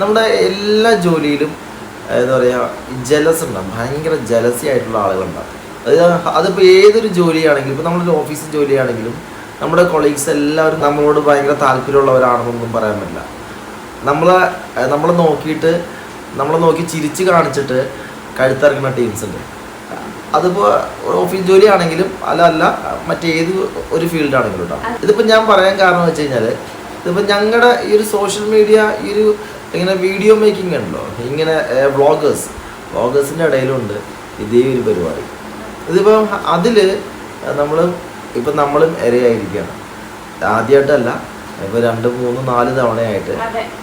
നമ്മുടെ എല്ലാ ജോലിയിലും എന്താ പറയുക ജലസ് ഉണ്ടാവും. ഭയങ്കര ജലസി ആയിട്ടുള്ള ആളുകളുണ്ടാവും. അത് അതിപ്പോൾ ഏതൊരു ജോലിയാണെങ്കിലും ഇപ്പോൾ നമ്മളൊരു ഓഫീസ് ജോലിയാണെങ്കിലും നമ്മുടെ കൊളീഗ്സ് എല്ലാവരും നമ്മളോട് ഭയങ്കര താല്പര്യമുള്ളവരാണെന്നൊന്നും പറയാൻ പറ്റില്ല. നമ്മളെ നമ്മളെ നോക്കിയിട്ട് നമ്മളെ നോക്കി ചിരിച്ച് കാണിച്ചിട്ട് കഴുത്തിറക്കുന്ന ടീംസ് ഉണ്ട്. അതിപ്പോൾ ഓഫീസ് ജോലിയാണെങ്കിലും അല്ല അല്ല മറ്റേത് ഒരു ഫീൽഡാണെങ്കിലും കേട്ടോ. ഇതിപ്പോൾ ഞാൻ പറയാൻ കാരണം വെച്ച് കഴിഞ്ഞാൽ ഇതിപ്പോൾ ഞങ്ങളുടെ ഈ ഒരു സോഷ്യൽ മീഡിയ ഈ ഒരു ഇങ്ങനെ വീഡിയോ മേക്കിംഗ് ഉണ്ടോ? ഇങ്ങനെ വ്ളോഗേഴ്സ് വ്ളോഗേഴ്സിന്റെ ഇടയിലുണ്ട് ഇതേ ഒരു പരിപാടി. ഇതിപ്പം അതിൽ നമ്മൾ ഇപ്പം നമ്മളും ഇരയായിരിക്കുകയാണ് ആദ്യമായിട്ടല്ല ഇപ്പോൾ രണ്ട് മൂന്ന് നാല് തവണയായിട്ട്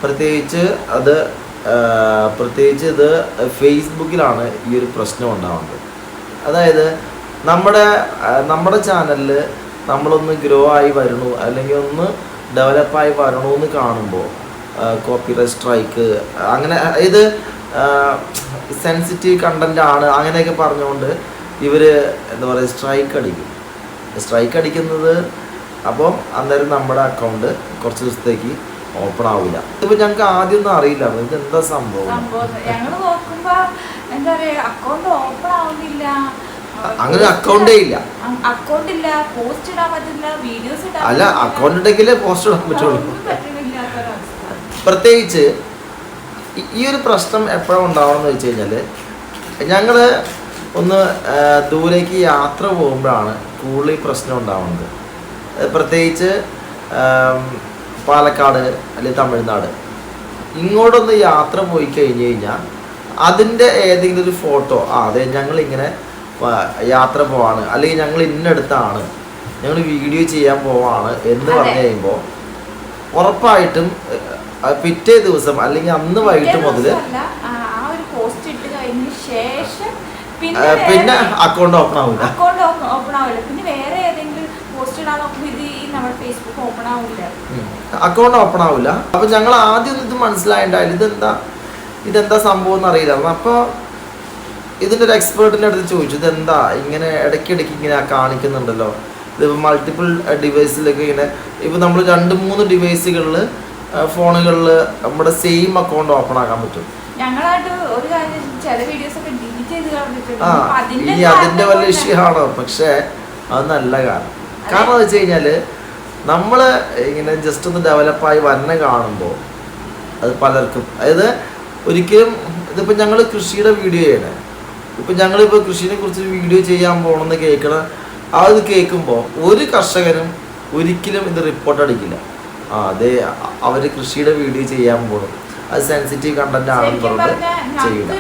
പ്രത്യേകിച്ച് അത് പ്രത്യേകിച്ച് ഇത് ഫേസ്ബുക്കിലാണ് ഈ ഒരു പ്രശ്നം ഉണ്ടാവുന്നത്. അതായത് നമ്മുടെ നമ്മുടെ ചാനലിൽ നമ്മളൊന്ന് ഗ്രോ ആയി വരണു അല്ലെങ്കിൽ ഒന്ന് ഡെവലപ്പായി വരണു എന്ന് കാണുമ്പോൾ കോപ്പിറൈറ്റ് സ്ട്രൈക്ക് അങ്ങനെ ഇത് സെൻസിറ്റീവ് കണ്ടന്റ് ആണ് അങ്ങനെയൊക്കെ പറഞ്ഞുകൊണ്ട് ഇവർ എന്താ പറയുക സ്ട്രൈക്ക് അടിക്കും. സ്ട്രൈക്ക് അടിക്കുന്നത് അപ്പം അന്നേരം നമ്മുടെ അക്കൗണ്ട് കുറച്ച് ദിവസത്തേക്ക് ഓപ്പൺ ആവില്ല ഇതിപ്പോൾ ഞങ്ങൾക്ക് ആദ്യമൊന്നും അറിയില്ല. ഇത് എന്താ സംഭവം? അങ്ങനെ അക്കൗണ്ടേ ഇല്ല. അക്കൗണ്ട് ഇല്ല പോസ്റ്റ് ഇടാൻ പറ്റില്ല വീഡിയോസ് അല്ല. അക്കൗണ്ട് ഉണ്ടെങ്കിലേ പോസ്റ്റ് ഇടാൻ പറ്റുള്ളൂ. ഒന്നും. പ്രത്യേകിച്ച് ഈ- ഒരു പ്രശ്നം എപ്പോഴും ഉണ്ടാവണമെന്ന് വെച്ച് കഴിഞ്ഞാൽ ഞങ്ങൾ ഒന്ന് ദൂരേക്ക് യാത്ര പോകുമ്പോഴാണ് കൂടുതൽ ഈ പ്രശ്നം ഉണ്ടാവുന്നത് പ്രത്യേകിച്ച് പാലക്കാട് അല്ലെങ്കിൽ തമിഴ്നാട് ഇങ്ങോട്ടൊന്ന് യാത്ര പോയി കഴിഞ്ഞ് കഴിഞ്ഞാൽ അതിന്റെ ഏതെങ്കിലും ഒരു ഫോട്ടോ ആ അതെ ഞങ്ങളിങ്ങനെ യാത്ര പോവാണ് അല്ലെങ്കിൽ ഞങ്ങൾ ഇന്നടുത്താണ് ഞങ്ങൾ വീഡിയോ ചെയ്യാൻ പോവാണ് എന്ന്. പറഞ്ഞു കഴിയുമ്പോൾ ഉറപ്പായിട്ടും ഏഹ്, പിറ്റേ ദിവസം അല്ലെങ്കിൽ അന്ന് വൈകിട്ട് മുതൽ പിന്നെ അക്കൗണ്ട് ഓപ്പൺ ആവില്ല അക്കൗണ്ട് ഓപ്പൺ ആവില്ല പിന്നെ വേറെ ഏതെങ്കിലും പോസ്റ്റ് ഇടാൻ നോക്കുമ്പോൾ ഇത് ഈ നമ്മുടെ ഫേസ്ബുക്ക് ഓപ്പൺ ആവില്ല അക്കൗണ്ട് ഓപ്പൺ ആവില്ല അപ്പൊ ഞങ്ങൾ ആദ്യം ഇത് മനസ്സിലായിണ്ടായില്ല. ഇതെന്താ ഇതെന്താ സംഭവം എന്ന് അറിയില്ല അപ്പോൾ ഇതിന്റെ ഒരു എക്സ്പേർട്ടിന്റെ അടുത്ത് ചോദിച്ചു ഇതെന്താ? ഇങ്ങനെ ഇടയ്ക്കിടയ്ക്ക് ഇങ്ങനെ കാണിക്കുന്നുണ്ടല്ലോ. ഇതിപ്പോൾ മൾട്ടിപ്പിൾ ഡിവൈസിലൊക്കെ ഇങ്ങനെ ഇപ്പൊ നമ്മൾ രണ്ട് മൂന്ന് ഡിവൈസുകളിൽ ഫോണുകളിൽ നമ്മുടെ സെയിം അക്കൗണ്ട് ഓപ്പൺ ആക്കാൻ പറ്റും. ഞങ്ങളായിട്ട് ഒരു കാര്യം ചില വീഡിയോസ് ഒക്കെ ഡിലീറ്റ് ചെയ്ത് കളഞ്ഞിട്ടുണ്ട് അതിന്റെ ഇനി അതിന്റെ വല്ല കൊണ്ട് ഇഷ്യൂ ആണോ? പക്ഷേ അത് നല്ല കാരണം. കാരണം എന്ന് വെച്ച് കഴിഞ്ഞാൽ നമ്മൾ ഇങ്ങനെ ജസ്റ്റ് ഒന്ന് ഡെവലപ്പായി വന്നെ കാണുമ്പോൾ അത് പലർക്കും അതായത് ഒരിക്കലും ഇതിപ്പോൾ ഞങ്ങൾ കൃഷിയുടെ വീഡിയോ ചെയ്യണേ. ഇപ്പം ഞങ്ങളിപ്പോൾ കൃഷിനെ കുറിച്ച് വീഡിയോ ചെയ്യാൻ പോകണമെന്ന് കേൾക്കണ അത് കേൾക്കുമ്പോൾ ഒരു കർഷകനും ഒരിക്കലും ഇത് റിപ്പോർട്ട് അടിക്കില്ല. ആ അതെ അവർ കൃഷിയുടെ വീഡിയോ ചെയ്യാൻ പോകണം അത് സെൻസിറ്റീവ് കണ്ടന്റ് ആണെന്ന് പറഞ്ഞിട്ട് ചെയ്യില്ല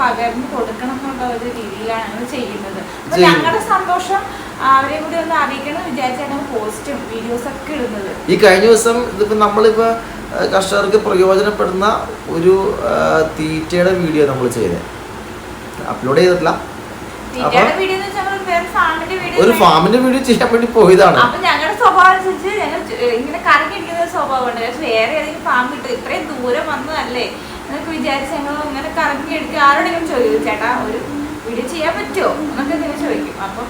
പകർന്നു കൊടുക്കണം എന്നുള്ള ഒരു രീതിയിലാണ് ഞങ്ങൾ ചെയ്യുന്നത്. അപ്പൊ ഞങ്ങളുടെ സന്തോഷം അവരെ കൂടി ഒന്ന് അറിയിക്കണം വിചാരിച്ചാണ് പോസ്റ്റും വീഡിയോസ് ഒക്കെ ഇടുന്നത്. ഈ കഴിഞ്ഞ ദിവസം ഇതിപ്പോ നമ്മളിപ്പോ കർഷകർക്ക് പ്രയോജനപ്പെടുന്ന ഒരു തീറ്റയുടെ വീഡിയോ നമ്മൾ ചെയ്തത് അപ്ലോഡ് ചെയ്തിട്ടില്ല. ഒരു ഫാമിന്റെ വീഡിയോ ചെയ്യാൻ വേണ്ടി പോയതാണ്. അപ്പൊ ഞങ്ങളുടെ സ്വഭാവം അനുസരിച്ച് ഞങ്ങൾ ഇങ്ങനെ കറങ്ങി അടിക്കുന്ന ഒരു സ്വഭാവമുണ്ട്. പക്ഷെ വേറെ ഏതെങ്കിലും ഫാം കിട്ടും. ഇത്രയും ദൂരം വന്നതല്ലേ? എന്നൊക്കെ വിചാരിച്ച് ഞങ്ങൾ ഇങ്ങനെ കറങ്ങി എടുക്കുക ആരോടെങ്കിലും ചോദിക്കും ചേട്ടാ ഒരു വീഡിയോ ചെയ്യാൻ പറ്റുമോ? എന്നൊക്കെ ഇങ്ങനെ ചോദിക്കും. അപ്പം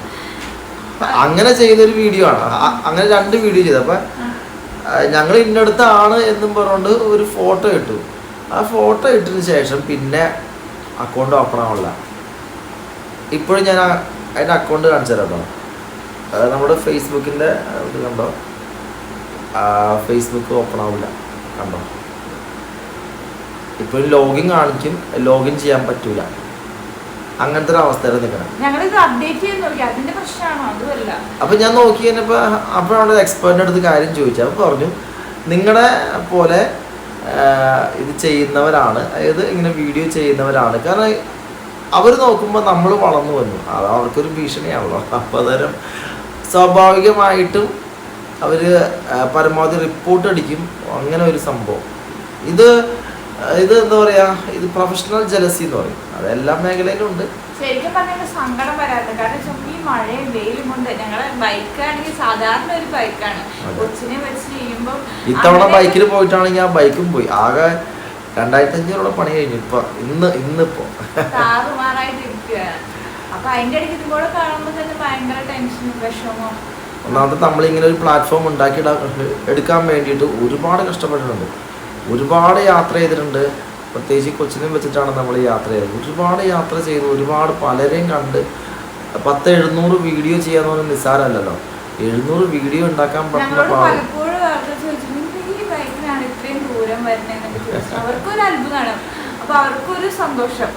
അങ്ങനെ ചെയ്യുന്ന ഒരു വീഡിയോ ആണ് അങ്ങനെ രണ്ട് വീഡിയോ ചെയ്തു. അപ്പൊ ഞങ്ങൾ ഇന്നടുത്താണ് എന്നും പറഞ്ഞുകൊണ്ട് ഒരു ഫോട്ടോ ഇട്ടു. ആ ഫോട്ടോ ഇട്ടതിന് ശേഷം പിന്നെ അക്കൗണ്ട് ഓപ്പൺ ആവുള്ള ഇപ്പോഴും ഞാൻ അതിന്റെ അക്കൗണ്ട് കാണിച്ചു തരാം അത് നമ്മുടെ ഫേസ്ബുക്കിന്റെ ഇത് കണ്ടോ? ഫേസ്ബുക്ക് ഓപ്പൺ ആവില്ല കണ്ടോ? ഇപ്പോൾ ലോഗിൻ കാണിക്കും ലോഗിൻ ചെയ്യാൻ പറ്റൂല. അങ്ങനത്തെ ഒരു അവസ്ഥയിൽ നിൽക്കണം അപ്പൊ ചെയ്ത് നോക്കി. അതിന്റെ അപ്പൊ അതുമല്ല. എക്സ്പേർട്ടിന്റെ ഞാൻ അടുത്ത് കാര്യം ചോദിച്ചു. അപ്പൊ പറഞ്ഞു നിങ്ങളെ പോലെ ഇത് ചെയ്യുന്നവരാണ്. അതായത് ഇങ്ങനെ വീഡിയോ ചെയ്യുന്നവരാണ്. കാരണം അവർ നോക്കുമ്പോൾ നമ്മൾ വളർന്നു വന്നു. അത് അവർക്കൊരു ഭീഷണിയാണല്ലോ. അപ്പോൾ അന്നേരം സ്വാഭാവികമായിട്ടും അവർ പരമാവധി റിപ്പോർട്ട് അടിക്കും. അങ്ങനെ ഒരു സംഭവം. ഇത് ഇത് എന്താ പറയാ ഇത് പ്രൊഫഷണൽ ജലസി എന്ന് പറയും. അത് എല്ലാ മേഖലയിലും ഉണ്ട്. ശരിക്കും പറഞ്ഞാൽ സങ്കടം വരാത്ത കാരണം ഈ മഴയും വെയിലും കൊണ്ട് ഞങ്ങളെ ബൈക്കാണെങ്കിൽ സാധാരണ ഒരു ബൈക്കാണ്. കൊച്ചിനെ വെച്ച് ചെയ്യുമ്പോൾ ഇത്തവണ ബൈക്കിൽ പോയിട്ടാണെങ്കിൽ ആ ബൈക്കും പോയി. ആകെ രണ്ടായിരത്തി അഞ്ഞൂറോളം പണി കഴിഞ്ഞു. ഇപ്പൊ ഇന്ന് ഇന്നിപ്പോ. താറുമാറായിട്ട് ഇരിക്കുകയാണ് അപ്പൊ അതിന്റെ ഇടയ്ക്ക് കാണുമ്പോൾ തന്നെ ഭയങ്കര ടെൻഷനും വിഷമവും. ഒന്നാമത്തെ നമ്മളിങ്ങനെ ഒരു പ്ലാറ്റ്ഫോം ഉണ്ടാക്കി എടുക്കാൻ വേണ്ടിയിട്ട് ഒരുപാട് കഷ്ടപ്പെട്ടിട്ടുണ്ട്. ഒരുപാട് യാത്ര ചെയ്തിട്ടുണ്ട്. പ്രത്യേകിച്ച് കൊച്ചിനും വെച്ചിട്ടാണ് നമ്മൾ യാത്ര ചെയ്തത്. ഒരുപാട് യാത്ര ചെയ്തു. ഒരുപാട് പലരെയും കണ്ട് പത്ത് എഴുന്നൂറ് വീഡിയോ ചെയ്യാന്ന് പറഞ്ഞാൽ നിസ്സാരമല്ലല്ലോ എഴുന്നൂറ് വീഡിയോ ഉണ്ടാക്കാൻ പറ്റുന്ന പലപ്പോഴും ആൾക്കാർ ചോദിച്ചു "നിങ്ങൾ ഈ ദൂരം വരുന്നതെന്നൊക്കെ ചോദിച്ചു. അവർക്കൊരു അത്ഭുതമാണ്. അപ്പൊ അവർക്കൊരു സന്തോഷം.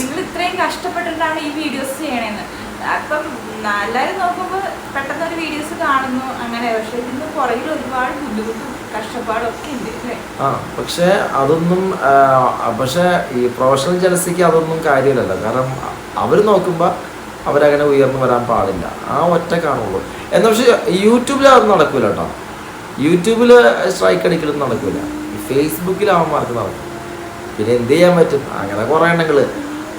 നിങ്ങൾ ഇത്രയും കഷ്ടപ്പെട്ടിട്ടാണ് ഈ വീഡിയോസ് ചെയ്യണേന്ന്. അപ്പം എല്ലാവരും നോക്കുമ്പോൾ പെട്ടെന്ന് ഒരു വീഡിയോസ് കാണുന്നു അങ്ങനെ. പക്ഷെ ഇതിന് പുറകിൽ ഒരുപാട് ബുദ്ധിമുട്ടും കഷ്ടപ്പാടൊക്കെ ഉണ്ട് അല്ലേ? ആ പക്ഷെ അതൊന്നും പക്ഷെ ഈ പ്രൊഫഷണൽ ജലസിക്ക് അതൊന്നും കാര്യമില്ലല്ലോ. കാരണം അവർ നോക്കുമ്പോൾ അവരങ്ങനെ ഉയർന്നു വരാൻ പാടില്ല. ആ ഒറ്റ കാണുള്ളൂ. എന്നാൽ പക്ഷേ യൂട്യൂബിൽ അത് നടക്കൂല കേട്ടോ. യൂട്യൂബിൽ സ്ട്രൈക്ക് അടിക്കലൊന്നും നടക്കൂല. ഫേസ്ബുക്കിൽ അവന്മാർക്ക് നടക്കും. പിന്നെ എന്ത് ചെയ്യാൻ പറ്റും? അങ്ങനെ കുറേ എണ്ണങ്ങൾ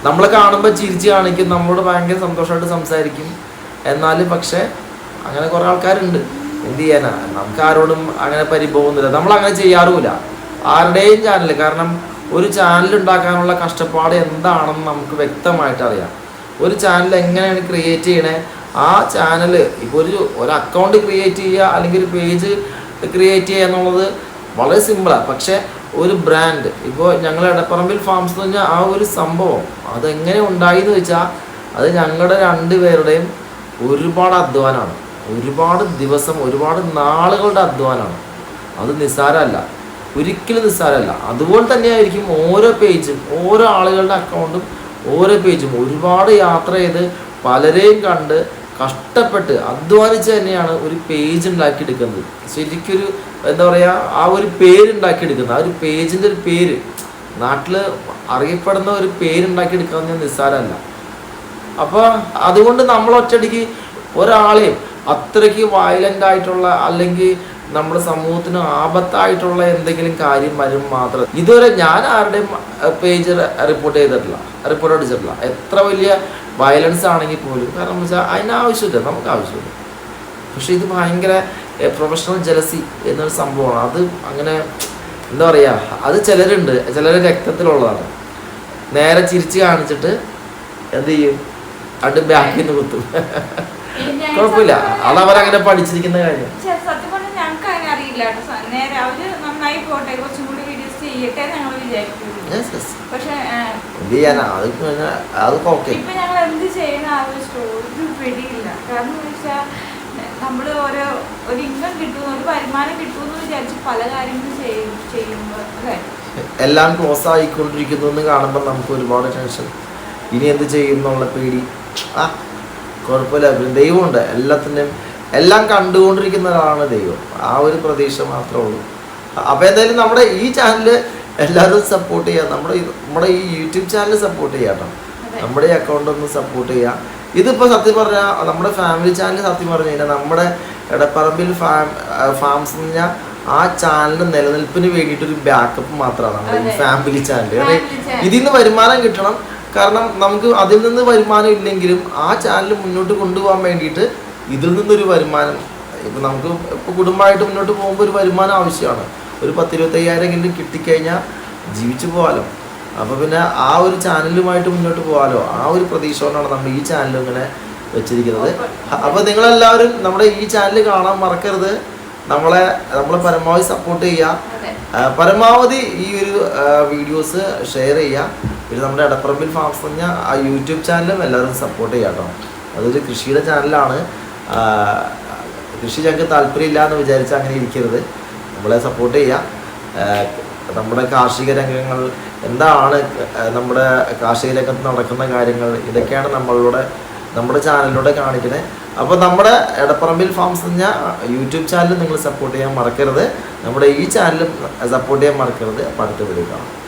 നമ്മളെ കാണുമ്പോൾ ചിരിച്ച് കാണിക്കും നമ്മളോട് ഭയങ്കര സന്തോഷമായിട്ട് സംസാരിക്കും. എന്നാലും പക്ഷേ അങ്ങനെ കുറേ ആൾക്കാരുണ്ട്. എന്ത് ചെയ്യാനാ? നമുക്ക് ആരോടും അങ്ങനെ പരിഭവമൊന്നുമില്ല. നമ്മൾ അങ്ങനെ ചെയ്യാറുമില്ല. ആരുടെയും ചാനൽ കാരണം ഒരു ചാനൽ ഉണ്ടാക്കാനുള്ള കഷ്ടപ്പാട് എന്താണെന്ന് നമുക്ക് വ്യക്തമായിട്ട് അറിയാം. ഒരു ചാനൽ എങ്ങനെയാണ് ക്രിയേറ്റ് ചെയ്യണേ? ആ ചാനൽ ഇപ്പോൾ ഒരു ഒരു അക്കൗണ്ട് ക്രിയേറ്റ് ചെയ്യുക അല്ലെങ്കിൽ ഒരു പേജ് ക്രിയേറ്റ് ചെയ്യുക എന്നുള്ളത് വളരെ സിമ്പിളാണ് പക്ഷേ ഒരു ബ്രാൻഡ് ഇപ്പോൾ ഞങ്ങൾ എടപ്പറമ്പിൽ ഫാംസ് എന്ന് പറഞ്ഞാൽ ആ ഒരു സംഭവം. അതെങ്ങനെ ഉണ്ടായി എന്ന് വെച്ചാൽ അത് ഞങ്ങളുടെ രണ്ടുപേരുടെയും ഒരുപാട് അധ്വാനമാണ് ഒരുപാട് ദിവസം ഒരുപാട് നാളുകളുടെ അധ്വാനമാണ് അത് നിസ്സാരമല്ല. ഒരിക്കലും നിസ്സാരമല്ല. അതുപോലെ തന്നെയായിരിക്കും ഓരോ പേജും ഓരോ ആളുകളുടെ അക്കൗണ്ടും ഓരോ പേജും ഒരുപാട് യാത്ര ചെയ്ത് പലരെയും കണ്ട് കഷ്ടപ്പെട്ട് അധ്വാനിച്ച് തന്നെയാണ് ഒരു പേജ് ഉണ്ടാക്കി ഉണ്ടാക്കിയെടുക്കുന്നത്. ശരിക്കൊരു എന്താ പറയുക ആ ഒരു പേര് ഉണ്ടാക്കി എടുക്കുന്നത് ആ ഒരു പേജിന്റെ ഒരു പേര്. നാട്ടിൽ അറിയപ്പെടുന്ന ഒരു പേര് ഉണ്ടാക്കിയെടുക്കുക എന്ന് നിസ്സാരമല്ല. അപ്പോൾ അതുകൊണ്ട് നമ്മൾ ഒറ്റയടിക്ക് ഒരാളെയും അത്രയ്ക്ക് വയലന്റ് ആയിട്ടുള്ള അല്ലെങ്കിൽ നമ്മുടെ സമൂഹത്തിന് ആപത്തായിട്ടുള്ള എന്തെങ്കിലും കാര്യം വരും മാത്രം. ഇതുവരെ ഞാൻ ആരുടെയും പേജ് റിപ്പോർട്ട് ചെയ്തിട്ടില്ല റിപ്പോർട്ട് അടിച്ചിട്ടില്ല. എത്ര വലിയ വയലൻസ് ആണെങ്കിൽ പോലും കാരണം വെച്ചാൽ അതിന് ആവശ്യമില്ല നമുക്ക് ആവശ്യമില്ല. പക്ഷെ ഇത് ഭയങ്കര പ്രൊഫഷണൽ ജലസി എന്നൊരു സംഭവമാണ്. അത് അങ്ങനെ എന്താ പറയുക അത് ചിലരുണ്ട് ചിലർ രക്തത്തിലുള്ളതാണ്. നേരെ ചിരിച്ച് കാണിച്ചിട്ട് എന്ത് ചെയ്യും? അത് ബാക്കിൽ നിന്ന് കുത്തും. കുഴപ്പമില്ല. അത് അവരങ്ങനെ പഠിച്ചിരിക്കുന്ന കാര്യം. സത്യം പറഞ്ഞാൽ ഞങ്ങൾക്ക് അറിയില്ല നേരെ അവർ നന്നായി പോട്ടെ കുറച്ചും കൂടി വീഡിയോസ് ചെയ്യട്ടെ ഞങ്ങൾ വിചാരിക്കുന്നു. പക്ഷെ അത് ഓക്കെ ഇപ്പൊ ഞങ്ങൾ എന്ത് ചെയ്യണ ആലോചിച്ചിട്ട് ഒരു പിടിയില്ല. കാരണം എന്ന് വെച്ചാൽ നമ്മൾ ഓരോ ഒരു ഇൻകം കിട്ടുന്നു ഒരു വരുമാനം കിട്ടുമെന്ന് വിചാരിച്ച് പല കാര്യങ്ങളും ചെയ്യും ചെയ്യുമ്പോൾ അല്ലേ? എല്ലാം ക്ലോസ് ആയിക്കൊണ്ടിരിക്കുന്നു എന്ന് കാണുമ്പോൾ നമുക്ക് ഒരുപാട് ടെൻഷൻ ഇനി എന്ത് ചെയ്യും എന്നുള്ള പേടി. ആ കുഴപ്പമില്ല. ദൈവമുണ്ട്. എല്ലാത്തിന്റെയും എല്ലാം കണ്ടുകൊണ്ടിരിക്കുന്ന ഒരാളാണ് ദൈവം. ആ ഒരു പ്രതീക്ഷ മാത്രമേ ഉള്ളൂ. അപ്പോൾ എന്തായാലും നമ്മുടെ ഈ ചാനൽ എല്ലാവരും സപ്പോർട്ട് ചെയ്യുക നമ്മുടെ നമ്മുടെ ഈ യൂട്യൂബ് ചാനൽ സപ്പോർട്ട് ചെയ്യാം കേട്ടോ. നമ്മുടെ ഈ അക്കൗണ്ട് ഒന്ന് സപ്പോർട്ട് ചെയ്യാം. ഇതിപ്പോൾ സത്യം പറഞ്ഞാൽ നമ്മുടെ ഫാമിലി ചാനൽ സത്യം പറഞ്ഞു കഴിഞ്ഞാൽ നമ്മുടെ എടപ്പറമ്പിൽ ഫാം ഫാംസ് എന്ന് പറഞ്ഞാൽ ആ ചാനലിന്റെ നിലനിൽപ്പിന് വേണ്ടിയിട്ടൊരു ബാക്കപ്പ് മാത്രമാണ് നമ്മുടെ ഈ ഫാമിലി ചാനൽ ഇതിൽ നിന്ന് വരുമാനം കിട്ടണം. കാരണം നമുക്ക് അതിൽ നിന്ന് വരുമാനം ഇല്ലെങ്കിലും ആ ചാനൽ മുന്നോട്ട് കൊണ്ടുപോകാൻ വേണ്ടിയിട്ട് ഇതിൽ നിന്നൊരു വരുമാനം ഇപ്പം നമുക്ക് ഇപ്പോൾ കുടുംബമായിട്ട് മുന്നോട്ട് പോകുമ്പോൾ ഒരു വരുമാനം ആവശ്യമാണ്. ഒരു പത്തിരുപത്തയ്യായിരം എങ്കിലും കിട്ടിക്കഴിഞ്ഞാൽ ജീവിച്ചു പോകാമല്ലോ അപ്പോൾ പിന്നെ ആ ഒരു ചാനലുമായിട്ട് മുന്നോട്ട് പോകാമല്ലോ ആ ഒരു പ്രതീക്ഷ കൊണ്ടാണ് നമ്മൾ ഈ ചാനൽ ഇങ്ങനെ വെച്ചിരിക്കുന്നത്. അപ്പോൾ നിങ്ങളെല്ലാവരും നമ്മുടെ ഈ ചാനൽ കാണാൻ മറക്കരുത്. നമ്മളെ നമ്മളെ പരമാവധി സപ്പോർട്ട് ചെയ്യുക. പരമാവധി ഈ ഒരു വീഡിയോസ് ഷെയർ ചെയ്യുക. പിന്നെ നമ്മുടെ എടപ്പറമ്പിൽ ഫാംസ് പറഞ്ഞ ആ യൂട്യൂബ് ചാനലും എല്ലാവരും സപ്പോർട്ട് ചെയ്യുക കേട്ടോ. അതൊരു കൃഷിയുടെ ചാനലാണ് കൃഷി ഞങ്ങൾക്ക് താല്പര്യമില്ല എന്ന് വിചാരിച്ച് അങ്ങനെ ഇരിക്കരുത്. നമ്മളെ സപ്പോർട്ട് ചെയ്യുക. നമ്മുടെ കാർഷിക രംഗങ്ങൾ എന്താണ് നമ്മുടെ കാർഷിക രംഗത്ത് നടക്കുന്ന കാര്യങ്ങൾ ഇതൊക്കെയാണ് നമ്മളിലൂടെ നമ്മുടെ ചാനലിലൂടെ കാണിക്കുന്നത് അപ്പോൾ നമ്മുടെ എടപ്പറമ്പിൽ ഫാംസ് എന്ന യൂട്യൂബ് ചാനൽ നിങ്ങൾ സപ്പോർട്ട് ചെയ്യാൻ മറക്കരുത്. നമ്മുടെ ഈ ചാനലും സപ്പോർട്ട് ചെയ്യാൻ മറക്കരുത്. അപ്പോൾ അടുത്ത വീഡിയോ കാണാം.